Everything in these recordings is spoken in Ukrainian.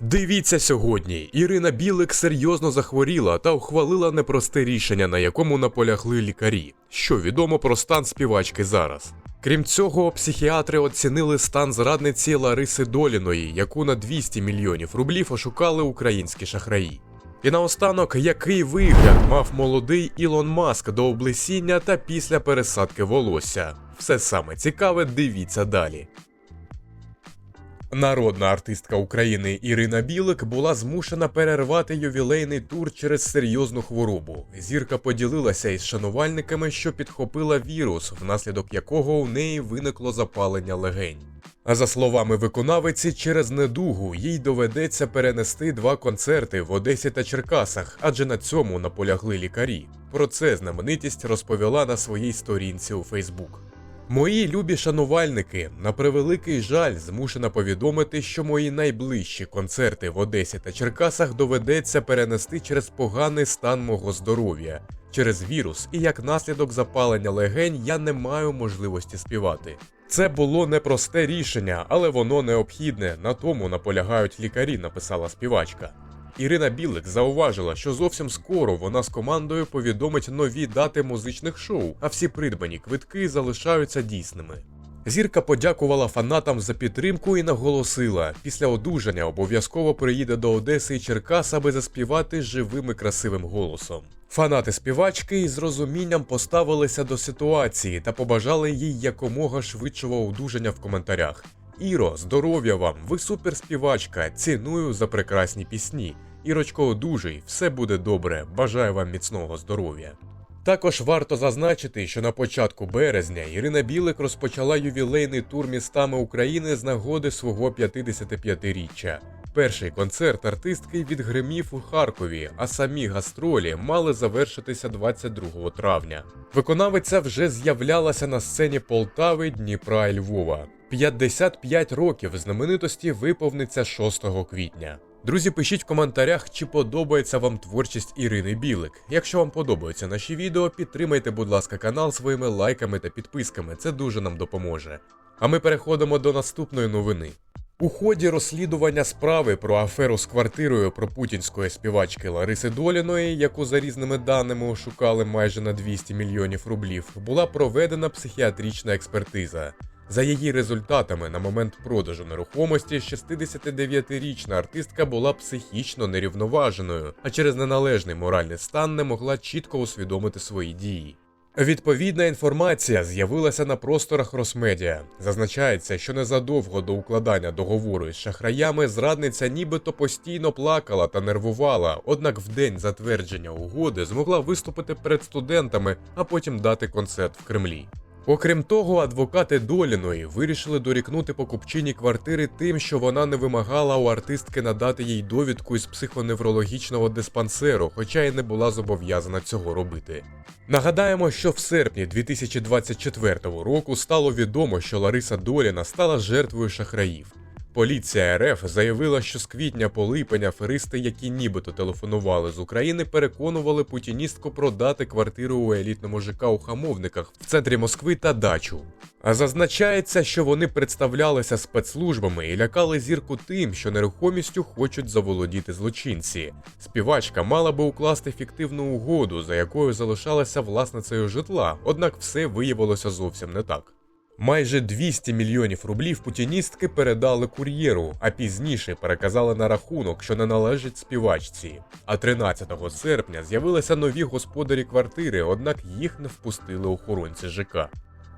Дивіться сьогодні. Ірина Білик серйозно захворіла та ухвалила непросте рішення, на якому наполягли лікарі. Що відомо про стан співачки зараз. Крім цього, психіатри оцінили стан зрадниці Лариси Доліної, яку на 200 мільйонів рублів ошукали українські шахраї. І наостанок, який вигляд мав молодий Ілон Маск до облесіння та після пересадки волосся. Все саме цікаве, дивіться далі. Народна артистка України Ірина Білик була змушена перервати ювілейний тур через серйозну хворобу. Зірка поділилася із шанувальниками, що підхопила вірус, внаслідок якого у неї виникло запалення легень. А за словами виконавиці, через недугу їй доведеться перенести два концерти в Одесі та Черкасах, адже на цьому наполягли лікарі. Про це знаменитість розповіла на своїй сторінці у Фейсбук. Мої любі шанувальники, на превеликий жаль, змушена повідомити, що мої найближчі концерти в Одесі та Черкасах доведеться перенести через поганий стан мого здоров'я, через вірус, і як наслідок запалення легень я не маю можливості співати. Це було непросте рішення, але воно необхідне. На тому наполягають лікарі, написала співачка. Ірина Білик зауважила, що зовсім скоро вона з командою повідомить нові дати музичних шоу, а всі придбані квитки залишаються дійсними. Зірка подякувала фанатам за підтримку і наголосила, після одужання обов'язково приїде до Одеси і Черкас, аби заспівати живим і красивим голосом. Фанати співачки із розумінням поставилися до ситуації та побажали їй якомога швидшого одужання в коментарях. Іро, здоров'я вам, ви суперспівачка, ціную за прекрасні пісні. Ірочко, одужуй, все буде добре, бажаю вам міцного здоров'я. Також варто зазначити, що на початку березня Ірина Білик розпочала ювілейний тур містами України з нагоди свого 55-річчя. Перший концерт артистки відгримів у Харкові, а самі гастролі мали завершитися 22 травня. Виконавиця вже з'являлася на сцені Полтави, Дніпра і Львова. 55 років знаменитості виповниться 6 квітня. Друзі, пишіть в коментарях, чи подобається вам творчість Ірини Білик. Якщо вам подобаються наші відео, підтримайте, будь ласка, канал своїми лайками та підписками. Це дуже нам допоможе. А ми переходимо до наступної новини. У ході розслідування справи про аферу з квартирою про путінської співачки Лариси Доліної, яку за різними даними ошукали майже на 200 мільйонів рублів, була проведена психіатрична експертиза. За її результатами, на момент продажу нерухомості 69-річна артистка була психічно нерівноваженою, а через неналежний моральний стан не могла чітко усвідомити свої дії. Відповідна інформація з'явилася на просторах Росмедіа. Зазначається, що незадовго до укладання договору із шахраями зрадниця нібито постійно плакала та нервувала, однак в день затвердження угоди змогла виступити перед студентами, а потім дати концерт в Кремлі. Окрім того, адвокати Доліної вирішили дорікнути покупчині квартири тим, що вона не вимагала у артистки надати їй довідку із психоневрологічного диспансеру, хоча й не була зобов'язана цього робити. Нагадаємо, що в серпні 2024 року стало відомо, що Лариса Доліна стала жертвою шахраїв. Поліція РФ заявила, що з квітня по липень аферисти, які нібито телефонували з України, переконували путіністку продати квартиру у елітному ЖК у Хамовниках в центрі Москви та дачу. А зазначається, що вони представлялися спецслужбами і лякали зірку тим, що нерухомістю хочуть заволодіти злочинці. Співачка мала би укласти фіктивну угоду, за якою залишалася власницею житла, однак все виявилося зовсім не так. Майже 200 мільйонів рублів путіністки передали кур'єру, а пізніше переказали на рахунок, що не належить співачці. А 13 серпня з'явилися нові господарі квартири, однак їх не впустили охоронці ЖК.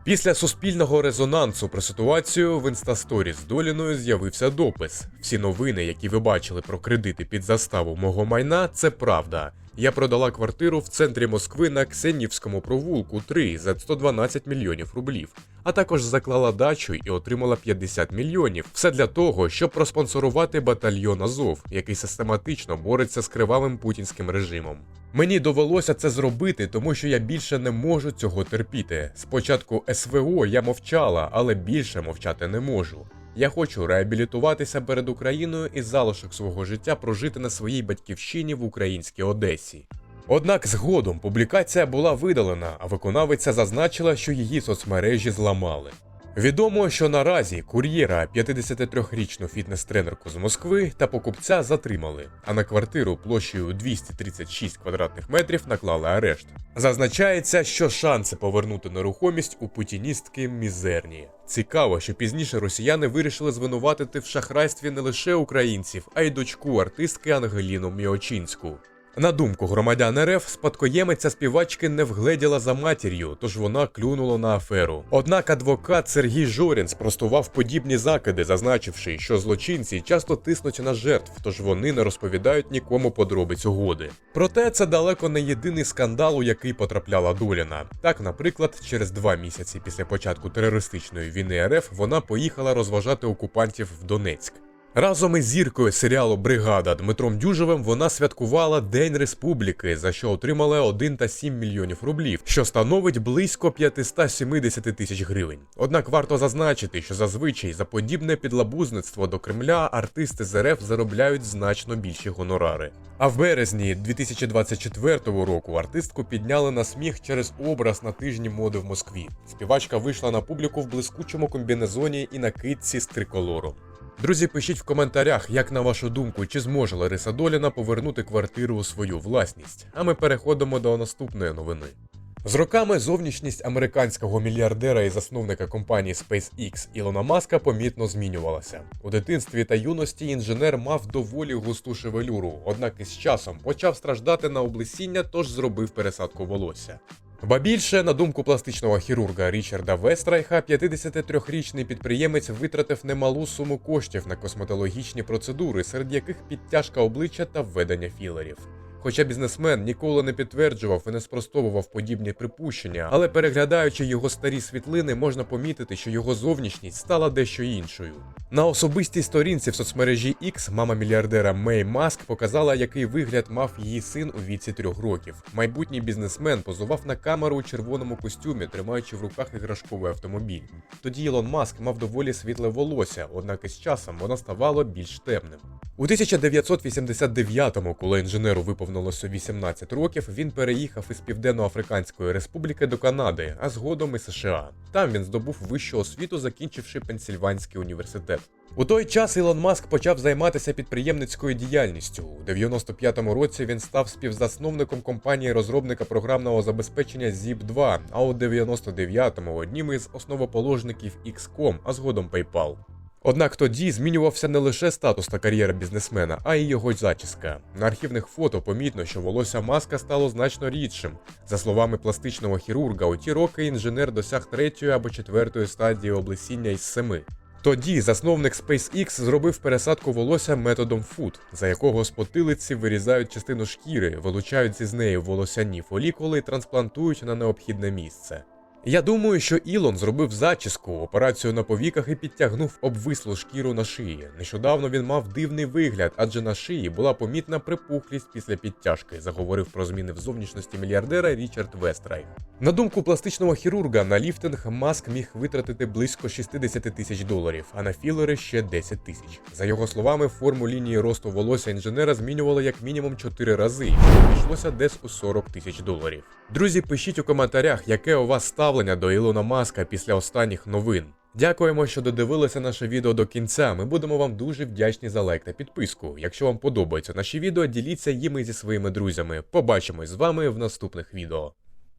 Після суспільного резонансу про ситуацію в інстасторі з Доліною з'явився допис. Всі новини, які ви бачили про кредити під заставу мого майна, це правда. Я продала квартиру в центрі Москви на Ксенівському провулку 3 за 112 мільйонів рублів, а також заклала дачу і отримала 50 мільйонів. Все для того, щоб проспонсорувати батальйон Азов, який систематично бореться з кривавим путінським режимом. Мені довелося це зробити, тому що я більше не можу цього терпіти. Спочатку СВО я мовчала, але більше мовчати не можу. Я хочу реабілітуватися перед Україною і залишок свого життя прожити на своїй батьківщині в українській Одесі. Однак згодом публікація була видалена, а виконавиця зазначила, що її соцмережі зламали. Відомо, що наразі кур'єра 53-річну фітнес-тренерку з Москви та покупця затримали, а на квартиру площею 236 квадратних метрів наклали арешт. Зазначається, що шанси повернути нерухомість у путіністки мізерні. Цікаво, що пізніше росіяни вирішили звинуватити в шахрайстві не лише українців, а й дочку артистки Ангеліну Міочинську. На думку громадян РФ, спадкоємиця співачки не вгледіла за матір'ю, тож вона клюнула на аферу. Однак адвокат Сергій Жорін спростував подібні закиди, зазначивши, що злочинці часто тиснуть на жертв, тож вони не розповідають нікому подробиць угоди. Проте це далеко не єдиний скандал, у який потрапляла Доліна. Так, наприклад, через два місяці після початку терористичної війни РФ вона поїхала розважати окупантів в Донецьк. Разом із зіркою серіалу Бригада Дмитром Дюжевим вона святкувала День Республіки, за що отримала 1,7 мільйонів рублів, що становить близько 570 тисяч гривень. Однак варто зазначити, що зазвичай за подібне підлабузництво до Кремля артисти з РФ заробляють значно більші гонорари. А в березні 2024 року артистку підняли на сміх через образ на тижні моди в Москві. Співачка вийшла на публіку в блискучому комбінезоні і накидці з триколором. Друзі, пишіть в коментарях, як на вашу думку, чи зможе Лариса Доліна повернути квартиру у свою власність. А ми переходимо до наступної новини. З роками зовнішність американського мільярдера і засновника компанії SpaceX Ілона Маска помітно змінювалася. У дитинстві та юності інженер мав доволі густу шевелюру, однак із часом почав страждати на облесіння, тож зробив пересадку волосся. Ба більше, на думку пластичного хірурга Річарда Вестрайха, 53-річний підприємець витратив немалу суму коштів на косметологічні процедури, серед яких підтяжка обличчя та введення філерів. Хоча бізнесмен ніколи не підтверджував і не спростовував подібні припущення, але переглядаючи його старі світлини, можна помітити, що його зовнішність стала дещо іншою. На особистій сторінці в соцмережі X мама мільярдера Мей Маск показала, який вигляд мав її син у віці трьох років. Майбутній бізнесмен позував на камеру у червоному костюмі, тримаючи в руках іграшковий автомобіль. Тоді Ілон Маск мав доволі світле волосся, однак із часом воно ставало більш темним. У 1989-му, коли інженеру виповнилося 18 років, він переїхав із Південно-Африканської Республіки до Канади, а згодом і США. Там він здобув вищу освіту, закінчивши Пенсільванський університет. У той час Ілон Маск почав займатися підприємницькою діяльністю. У 95-му році він став співзасновником компанії розробника програмного забезпечення Zip2, а у 99-му одним із основоположників XCOM, а згодом PayPal. Однак тоді змінювався не лише статус та кар'єра бізнесмена, а й його зачіска. На архівних фото помітно, що волосся маска стало значно рідшим. За словами пластичного хірурга, у ті роки інженер досяг третьої або четвертої стадії облесіння із семи. Тоді засновник SpaceX зробив пересадку волосся методом фут, за якого з потилиці вирізають частину шкіри, вилучають зі з неї волосяні фолікули і трансплантують на необхідне місце. Я думаю, що Ілон зробив зачіску, операцію на повіках і підтягнув обвислу шкіру на шиї. Нещодавно він мав дивний вигляд, адже на шиї була помітна припухлість після підтяжки, заговорив про зміни в зовнішності мільярдера Річард Вестрайх. На думку пластичного хірурга, на ліфтинг маск міг витратити близько 60 тисяч доларів, а на філери ще 10 тисяч. За його словами, форму лінії росту волосся інженера змінювали як мінімум 4 рази, що обійшлося десь у 40 тисяч доларів. Друзі, пишіть у коментарях, яке у вас ставлення до Ілона Маска після останніх новин. Дякуємо, що додивилися наше відео до кінця. Ми будемо вам дуже вдячні за лайк та підписку. Якщо вам подобаються наші відео, діліться їми зі своїми друзями. Побачимось з вами в наступних відео.